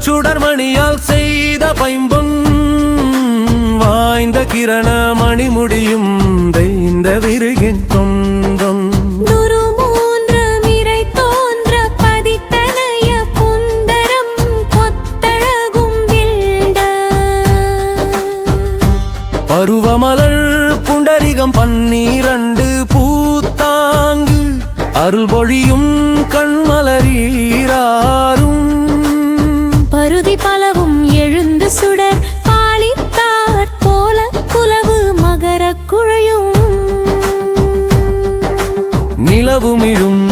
சுடர்மணியால் செய்த பைம்பொன் வாய்ந்த கிரண மணிமுடியும் தெய்ந்த விருகின் தொந்தம் பருவமலர் புண்டரிகம் பன்னீரண்டு பூத்தாங்கு. அருள் பொழியும் கண்மலரீராரும். பருதி பலவும் எழுந்து சுடர். பாலித்தாற் போல குலவு மகர குழையும். நிலவுமிழும்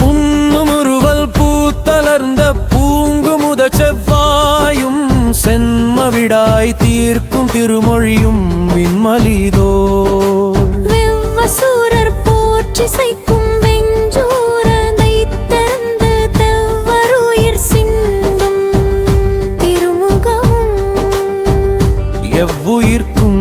புன்முறுவல் பூத்தலர்ந்த பூங்குமுத செவ்வாயும் சென்மவிடாய் தீர்க்கும் திருமொழியும் விண்மலிதோ. வெவ்வசூரர் போற்றி உயிர்க்கும்.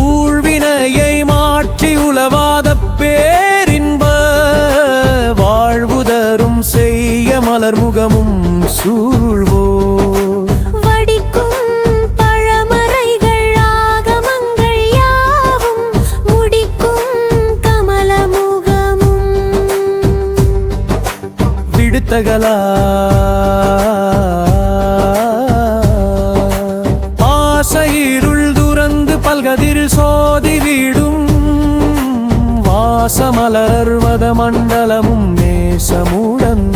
ஊழ்வினையை மாற்றி உளவாத பேரின்ப வாழ்வுதரும் செய்ய செய்ய மலர்முகமும் சூழ்வோ விடுத்தகலா ஆசையிருள் துறந்து பல்கதிர் சோதி வீடும். வாசமலர்வத மண்டலமும் நேசமுடன்.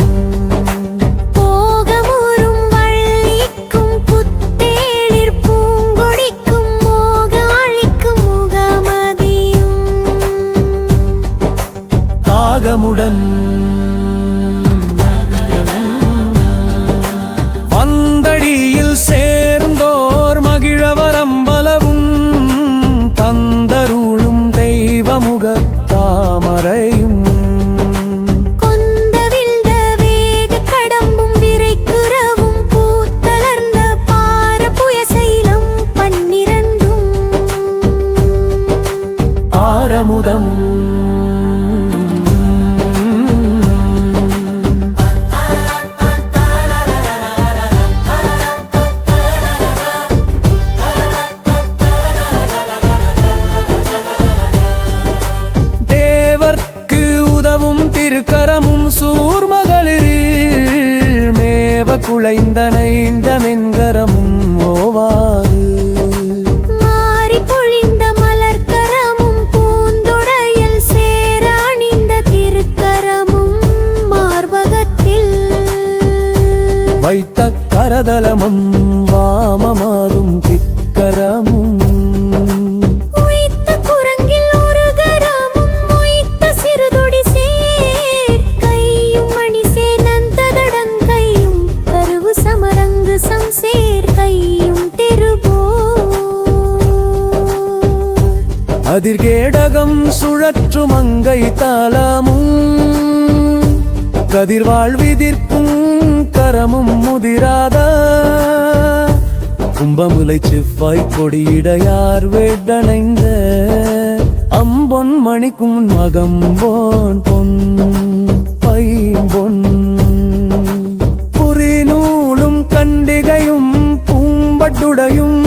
தாமரையும் திருக்கரமும் சூர்மகளிர் மேவ குழைந்தனைந்த மென்கரமும் ஓவாறு. மாறி பொழிந்த மலர்க்கரமும் பூந்தொடையில் சேர அணிந்த திருக்கரமும் மார்பகத்தில். வைத்த கரதலமும் கதிர்கேடகம் சுழற்றும் அங்கை தாளமும் கதிர்வாழ்விதிர்க்கும் கரமும் முதிராத? கும்பமுலை செவ்வாய் கொடியிடையார் வேடனைந்த அம்பொன் மணிக்கும் மகம்போன் பொன் பைம்பொன் புரிநூலும் கண்டிகையும் பூம்பட்டுடையும்